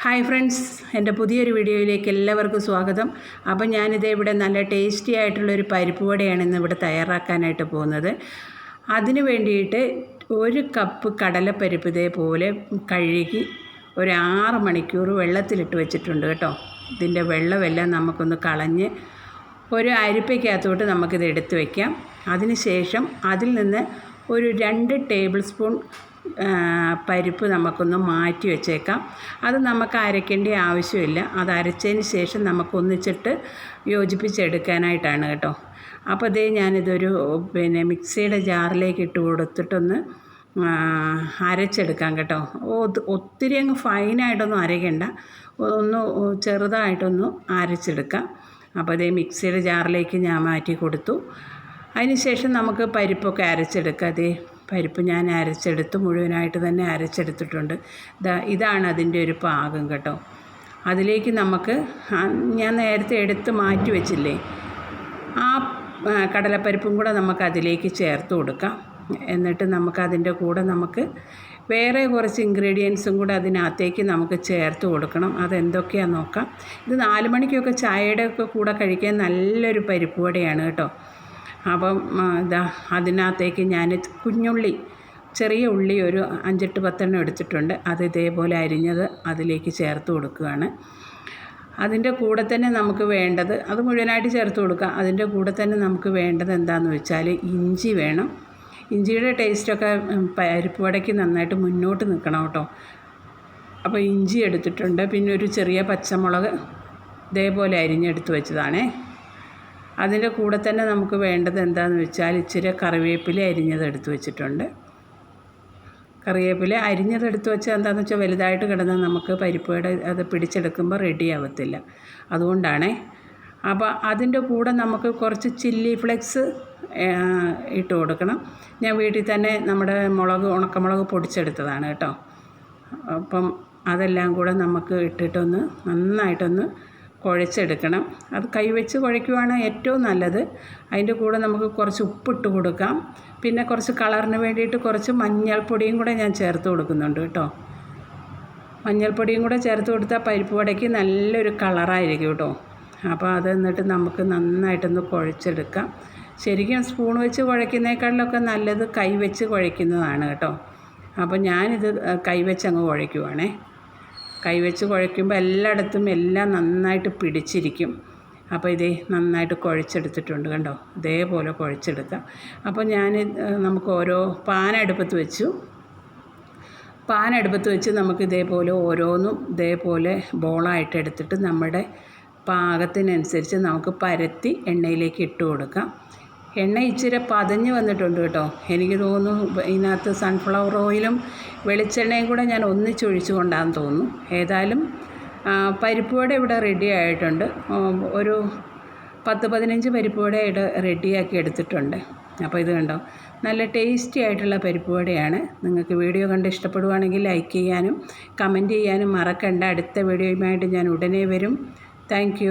Hi friends എന്റെ പുതിയൊരു വീഡിയോയിലേക്ക് എല്ലാവർക്കും സ്വാഗതം. അപ്പം ഞാനിത് ഇവിടെ നല്ല ടേസ്റ്റി ആയിട്ടുള്ളൊരു പരിപ്പ് വടയാണ് ഇന്ന് ഇവിടെ തയ്യാറാക്കാനായിട്ട് പോകുന്നത്. അതിന് വേണ്ടിയിട്ട് ഒരു കപ്പ് കടലപ്പരിപ്പ് ഇതേപോലെ കഴുകി ഒരു ആറ് മണിക്കൂർ വെള്ളത്തിലിട്ട് വെച്ചിട്ടുണ്ട് കേട്ടോ. ഇതിന്റെ വെള്ളമെല്ലാം നമുക്കൊന്ന് കളഞ്ഞ് ഒരു അരിപ്പയ്ക്കകത്തോട്ട് നമുക്കിത് എടുത്ത് വയ്ക്കാം അതിനുശേഷം അതിൽ നിന്ന് ഒരു രണ്ട് ടേബിൾ സ്പൂൺ പരിപ്പ് നമുക്കൊന്ന് മാറ്റി വെച്ചേക്കാം. അത് നമുക്ക് അരയ്ക്കേണ്ട ആവശ്യമില്ല. അത് അരച്ചതിന് ശേഷം നമുക്ക് ഒന്നിച്ചിട്ട് യോജിപ്പിച്ചെടുക്കാനായിട്ടാണ് കേട്ടോ. അപ്പോൾ അതേ ഞാനിതൊരു പിന്നെ മിക്സിയുടെ ജാറിലേക്ക് ഇട്ട് കൊടുത്തിട്ടൊന്ന് അരച്ചെടുക്കാം കേട്ടോ. ഒത്തിരി അങ്ങ് ഫൈനായിട്ടൊന്നും അരയ്ക്കണ്ട. ഒന്ന് ചെറുതായിട്ടൊന്ന് അരച്ചെടുക്കാം. അപ്പോൾ അതേ മിക്സിയുടെ ജാറിലേക്ക് ഞാൻ മാറ്റി കൊടുത്തു. അതിന് ശേഷം നമുക്ക് പരിപ്പൊക്കെ അരച്ചെടുക്കാം. അതേ പരിപ്പ് ഞാൻ അരച്ചെടുത്ത് മുഴുവനായിട്ട് തന്നെ അരച്ചെടുത്തിട്ടുണ്ട്. ഇതാ ഇതാണ് അതിന്റെ ഒരു പാകം കേട്ടോ. അതിലേക്ക് നമുക്ക് ഞാൻ നേരത്തെ എടുത്ത് മാറ്റി വെച്ചില്ലേ? ആ കടലപ്പരിപ്പും കൂടെ നമുക്ക് അതിലേക്ക് ചേർത്ത് കൊടുക്കാം. എന്നിട്ട് നമുക്ക് അതിന്റെ കൂടെ നമുക്ക് വേറെ കുറച്ച് ഇൻഗ്രീഡിയൻസും കൂടെ അതിനകത്തേക്ക് നമുക്ക് ചേർത്ത് കൊടുക്കണം. അതെന്തൊക്കെയാണെന്ന് നോക്കാം. ഇത് നാല് മണിക്കൊക്കെ ചായയുടെ ഒക്കെ കൂടെ കഴിക്കാൻ നല്ലൊരു പരിപ്പ് വടയാണ് കേട്ടോ. അപ്പം ഇതാ അതിനകത്തേക്ക് ഞാൻ കുഞ്ഞുള്ളി ചെറിയ ഉള്ളി ഒരു അഞ്ചെട്ട് പത്തെണ്ണം എടുത്തിട്ടുണ്ട്. അത് ഇതേപോലെ അരിഞ്ഞത് അതിലേക്ക് ചേർത്ത് കൊടുക്കുകയാണ്. അതിന്റെ കൂടെ തന്നെ നമുക്ക് വേണ്ടത് അത് മുഴുവനായിട്ട് ചേർത്ത് കൊടുക്കുക അതിന്റെ കൂടെ തന്നെ നമുക്ക് വേണ്ടത് എന്താണെന്ന് വെച്ചാൽ ഇഞ്ചി വേണം. ഇഞ്ചിയുടെ ടേസ്റ്റൊക്കെ പരിപ്പ് വടയ്ക്ക് നന്നായിട്ട് മുന്നോട്ട് നിൽക്കണം കേട്ടോ. അപ്പോൾ ഇഞ്ചി എടുത്തിട്ടുണ്ട്. പിന്നെ ഒരു ചെറിയ പച്ചമുളക് ഇതേപോലെ അരിഞ്ഞെടുത്ത് വെച്ചതാണേ. അതിന്റെ കൂടെ തന്നെ നമുക്ക് വേണ്ടത് എന്താണെന്ന് വെച്ചാൽ ഇച്ചിരി കറിവേപ്പില അരിഞ്ഞത് എടുത്തു വെച്ചിട്ടുണ്ട്. കറിവേപ്പില അരിഞ്ഞത് എടുത്തു വെച്ചാൽ എന്താണെന്ന് വെച്ചാൽ വലുതായിട്ട് കിടന്നാൽ നമുക്ക് പരിപ്പയുടെ അത് പിടിച്ചെടുക്കുമ്പോൾ റെഡി ആവത്തില്ല. അതുകൊണ്ടാണേ. അപ്പോൾ അതിന്റെ കൂടെ നമുക്ക് കുറച്ച് ചില്ലി ഫ്ലെക്സ് ഇട്ട് കൊടുക്കണം. ഞാൻ വീട്ടിൽ തന്നെ നമ്മുടെ മുളക് ഉണക്കമുളക് പൊടിച്ചെടുത്തതാണ് കേട്ടോ. അപ്പം അതെല്ലാം കൂടെ നമുക്ക് ഇട്ടിട്ടൊന്ന് നന്നായിട്ടൊന്ന് കുഴച്ചെടുക്കണം. അത് കൈവച്ച് കുഴയ്ക്കുവാണ് ഏറ്റവും നല്ലത്. അതിന്റെ കൂടെ നമുക്ക് കുറച്ച് ഉപ്പിട്ട് കൊടുക്കാം. പിന്നെ കുറച്ച് കളറിന് വേണ്ടിയിട്ട് കുറച്ച് മഞ്ഞൾപ്പൊടിയും കൂടെ ഞാൻ ചേർത്ത് കൊടുക്കുന്നുണ്ട് കേട്ടോ. മഞ്ഞൾപ്പൊടിയും കൂടെ ചേർത്ത് കൊടുത്താൽ പരിപ്പ് വടയ്ക്ക് നല്ലൊരു കളറായിരിക്കും കേട്ടോ. അപ്പോൾ അത് എന്നിട്ട് നമുക്ക് നന്നായിട്ടൊന്ന് കുഴച്ചെടുക്കാം. ശരിക്കും സ്പൂൺ വെച്ച് കുഴയ്ക്കുന്നേക്കാളിലൊക്കെ നല്ലത് കൈ വെച്ച് കുഴയ്ക്കുന്നതാണ് കേട്ടോ. അപ്പോൾ ഞാനിത് കൈ വെച്ച് അങ്ങ് കുഴയ്ക്കുവാണേ. കൈവച്ച് കുഴയ്ക്കുമ്പോൾ എല്ലായിടത്തും എല്ലാം നന്നായിട്ട് പിടിച്ചിരിക്കും. അപ്പോൾ ഇതേ നന്നായിട്ട് കുഴച്ചെടുത്തിട്ടുണ്ട് കണ്ടോ? ഇതേപോലെ കുഴച്ചെടുക്കാം. അപ്പോൾ ഞാൻ നമുക്ക് ഓരോ പാനടുപ്പത്ത് വെച്ചു. പാനടുപ്പത്ത് വെച്ച് നമുക്ക് ഇതേപോലെ ഓരോന്നും ഇതേപോലെ ബോളായിട്ട് എടുത്തിട്ട് നമ്മുടെ പാകത്തിനനുസരിച്ച് നമുക്ക് പരത്തി എണ്ണയിലേക്ക് ഇട്ട് കൊടുക്കാം. എണ്ണ ഇച്ചിരി പതഞ്ഞ് വന്നിട്ടുണ്ട് കേട്ടോ. എനിക്ക് തോന്നുന്നു ഇതിനകത്ത് സൺഫ്ലവർ ഓയിലും വെളിച്ചെണ്ണയും കൂടെ ഞാൻ ഒന്നിച്ചൊഴിച്ചു കൊണ്ടാന്ന് തോന്നുന്നു. ഏതായാലും പരിപ്പ് വട ഇവിടെ റെഡി ആയിട്ടുണ്ട്. ഒരു പത്ത് പതിനഞ്ച് പരിപ്പ് വട ഇവിടെ റെഡിയാക്കി എടുത്തിട്ടുണ്ട്. അപ്പോൾ ഇത് കണ്ടോ? നല്ല ടേസ്റ്റി ആയിട്ടുള്ള പരിപ്പ് വടയാണ് നിങ്ങൾക്ക് വീഡിയോ കണ്ട് ഇഷ്ടപ്പെടുവാണെങ്കിൽ ലൈക്ക് ചെയ്യാനും കമന്റ് ചെയ്യാനും മറക്കണ്ട. അടുത്ത വീഡിയോയുമായിട്ട് ഞാൻ ഉടനെ വരും. താങ്ക്